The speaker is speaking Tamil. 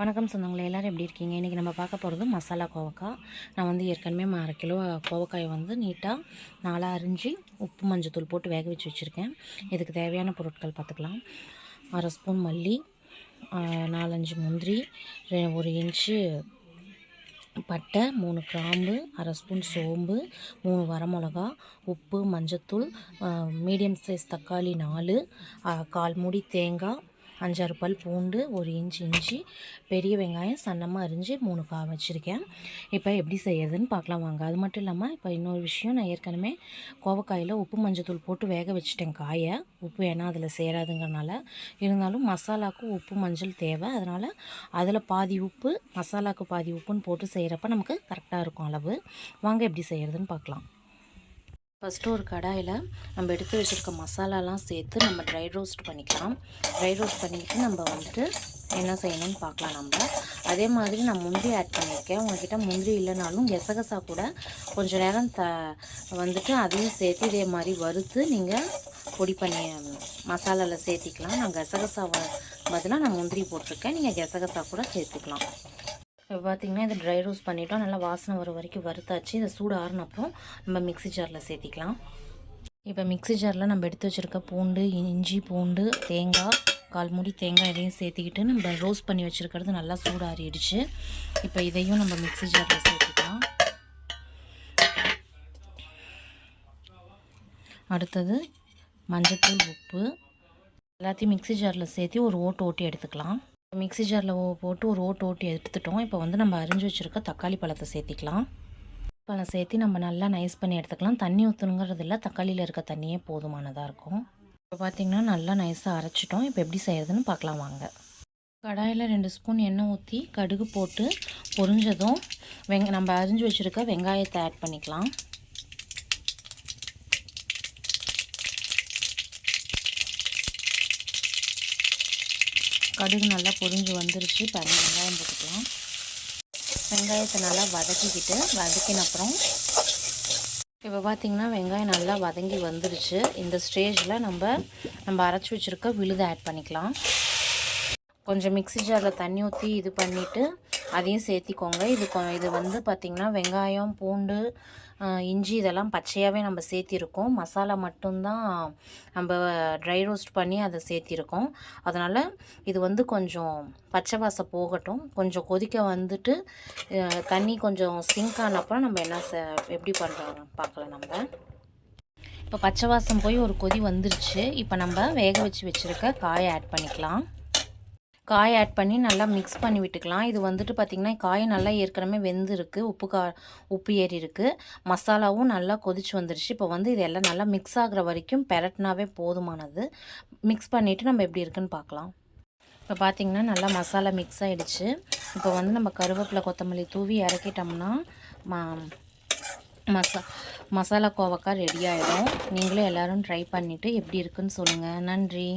வணக்கம் சொந்தங்களே எல்லோரும் எப்படி இருக்கீங்க? இன்றைக்கி நம்ம பார்க்க போகிறது மசாலா கோவக்காய். நான் வந்து ஏற்கனவே அரை கிலோ கோவக்காயை வந்து நீட்டாக நாளாக அரிஞ்சு உப்பு மஞ்சத்தூள் போட்டு வேக வச்சு வச்சுருக்கேன். இதுக்கு தேவையான பொருட்கள் பார்த்துக்கலாம். அரை ஸ்பூன் மல்லி நாலஞ்சு முந்திரி ஒரு இன்ச்சு பட்டை மூணு கிராம்பு அரை ஸ்பூன் சோம்பு மூணு வரமிளகா உப்பு மஞ்சத்தூள் மீடியம் சைஸ் தக்காளி நாலு கால் மூடி தேங்காய் அஞ்சாறு பல் பூண்டு ஒரு இன்ச் இஞ்சி பெரிய வெங்காயம் சன்னமாக அரிஞ்சு மூணு கா வச்சுருக்கேன். இப்போ எப்படி செய்யறதுன்னு பார்க்கலாம் வாங்க. அது மட்டும் இல்லாமல் இப்போ இன்னொரு விஷயம் நான் ஏற்கனவே கோவக்காயில் உப்பு மஞ்சத்தூள் போட்டு வேக வச்சுட்டேன் காயை. உப்பு ஏன்னா அதில் சேராதுங்கிறனால. இருந்தாலும் மசாலாவுக்கு உப்பு மஞ்சள் தேவை. அதனால் அதில் பாதி உப்பு மசாலாவுக்கு பாதி உப்புன்னு போட்டு செய்கிறப்ப நமக்கு கரெக்டாக இருக்கும் அளவு. வாங்க எப்படி செய்கிறதுன்னு பார்க்கலாம். ஃபஸ்ட்டு ஒரு கடாயில் நம்ம எடுத்து வச்சுருக்க மசாலாலாம் சேர்த்து நம்ம ட்ரை ரோஸ்ட் பண்ணிக்கலாம். ட்ரை ரோஸ்ட் பண்ணிக்கிட்டு நம்ம வந்துட்டு என்ன செய்யணும்னு பார்க்கலாம் நம்ம. அதே மாதிரி நான் முந்திரி ஆட் பண்ணியிருக்கேன். உங்ககிட்ட முந்திரி இல்லைனாலும் கெசகசா கூட கொஞ்சம் நேரம் த வந்துட்டு அதையும் சேர்த்து இதே மாதிரி வறுத்து நீங்கள் பொடி பண்ணி மசாலாவில் சேர்த்திக்கலாம். நான் கசகசாவை பதிலாக நான் முந்திரி போட்டிருக்கேன். நீங்கள் கெசகசா கூட சேர்த்துக்கலாம். இப்போ பார்த்திங்கன்னா இதை ட்ரை ரோஸ்ட் பண்ணிட்டோம். நல்லா வாசனை வர வரைக்கும் வறுத்தாச்சு. இதை சூடு ஆறுனப்புறம் நம்ம மிக்ஸி ஜாரில் சேர்த்திக்கலாம். இப்போ மிக்ஸி ஜாரில் நம்ம எடுத்து வச்சுருக்க பூண்டு இஞ்சி பூண்டு தேங்காய் கால் மூடி தேங்காய் இதையும் சேர்த்திக்கிட்டு நம்ம ரோஸ்ட் பண்ணி வச்சுருக்கிறது நல்லா சூடாறிடுச்சு. இப்போ இதையும் நம்ம மிக்ஸி ஜாரில் சேர்த்துக்கலாம். அடுத்தது மஞ்சத்தூள் உப்பு. எல்லாத்தையும் மிக்ஸி ஜாரில் சேர்த்து ஒரு ஓட்டு ஓட்டி எடுத்துக்கலாம். மிக்ஸி ஜாரில் போட்டு ஒரு ஓட்டு ஓட்டி எடுத்துட்டோம். இப்போ வந்து நம்ம அரிஞ்சு வச்சுருக்க தக்காளி பழத்தை சேர்த்திக்கலாம். பழம் சேர்த்து நம்ம நல்லா நைஸ் பண்ணி எடுத்துக்கலாம். தண்ணி ஊற்றணுங்கிறது இல்லை தக்காளியில் இருக்க தண்ணியே போதுமானதாக இருக்கும். இப்போ பார்த்திங்கன்னா நல்லா நைஸாக அரைச்சிட்டோம். இப்போ எப்படி செய்கிறதுன்னு பார்க்கலாம் வாங்க. கடாயில் ரெண்டு ஸ்பூன் எண்ணெய் ஊற்றி கடுகு போட்டு பொரிஞ்சதும் வெங்க நம்ம அரிஞ்சு வச்சுருக்க வெங்காயத்தை ஆட் பண்ணிக்கலாம். கடுகு நல்லா பொரிஞ்சு வந்துருச்சு. பாருங்கள் வெங்காயம் போட்டுக்கலாம். வெங்காயத்தை நல்லா வதக்கிக்கிட்டு வதக்கின அப்புறம் இப்போ பார்த்திங்கன்னா வெங்காயம் நல்லா வதங்கி வந்துருச்சு. இந்த ஸ்டேஜில் நம்ம நம்ம அரைச்சி வச்சுருக்க விழுதை ஆட் பண்ணிக்கலாம். கொஞ்சம் மிக்ஸி ஜாரில் தண்ணி ஊற்றி இது பண்ணிவிட்டு அதையும் சேர்த்திக்கோங்க. இது கொ- இது வந்து பார்த்திங்கன்னா வெங்காயம் பூண்டு இஞ்சி இதெல்லாம் பச்சையாகவே நம்ம சேர்த்திருக்கோம். மசாலா மட்டும்தான் நம்ம ட்ரை ரோஸ்ட் பண்ணி அதை சேர்த்திருக்கோம். அதனால் இது வந்து கொஞ்சம் பச்சை வாசம் போகட்டும். கொஞ்சம் கொதிக்க வந்துட்டு தண்ணி கொஞ்சம் சிங்க் ஆனப்புறம் நம்ம என்ன எப்படி பண்ணுறோம் பார்க்கலாம் நம்ம. இப்போ பச்சை வாசம் போய் ஒரு கொதி வந்துருச்சு. இப்போ நம்ம வேக வச்சு வச்சுருக்க காயை ஆட் பண்ணிக்கலாம். காய் ஆட் பண்ணி நல்லா மிக்ஸ் பண்ணி விட்டுக்கலாம். இது வந்துட்டு பார்த்திங்கன்னா காய் நல்லா ஏற்கனவே வெந்திருக்கு. உப்பு கா உப்பு ஏறி இருக்குது மசாலாவும் நல்லா கொதிச்சு வந்துருச்சு. இப்போ வந்து இது எல்லாம் நல்லா மிக்ஸ் ஆகிற வரைக்கும் பெரட்டினாவே போதுமானது. மிக்ஸ் பண்ணிவிட்டு நம்ம எப்படி இருக்குன்னு பார்க்கலாம் இப்போ பார்த்திங்கன்னா நல்லா மசாலா மிக்ஸ் ஆகிடுச்சு இப்போ வந்து நம்ம கருவேப்பிலை கொத்தமல்லி தூவி இறக்கிட்டோம்னா மா மசா மசாலா கோவக்காய் ரெடி ஆகிடும் நீங்களும் எல்லோரும் ட்ரை பண்ணிவிட்டு எப்படி இருக்குன்னு சொல்லுங்கள் நன்றி.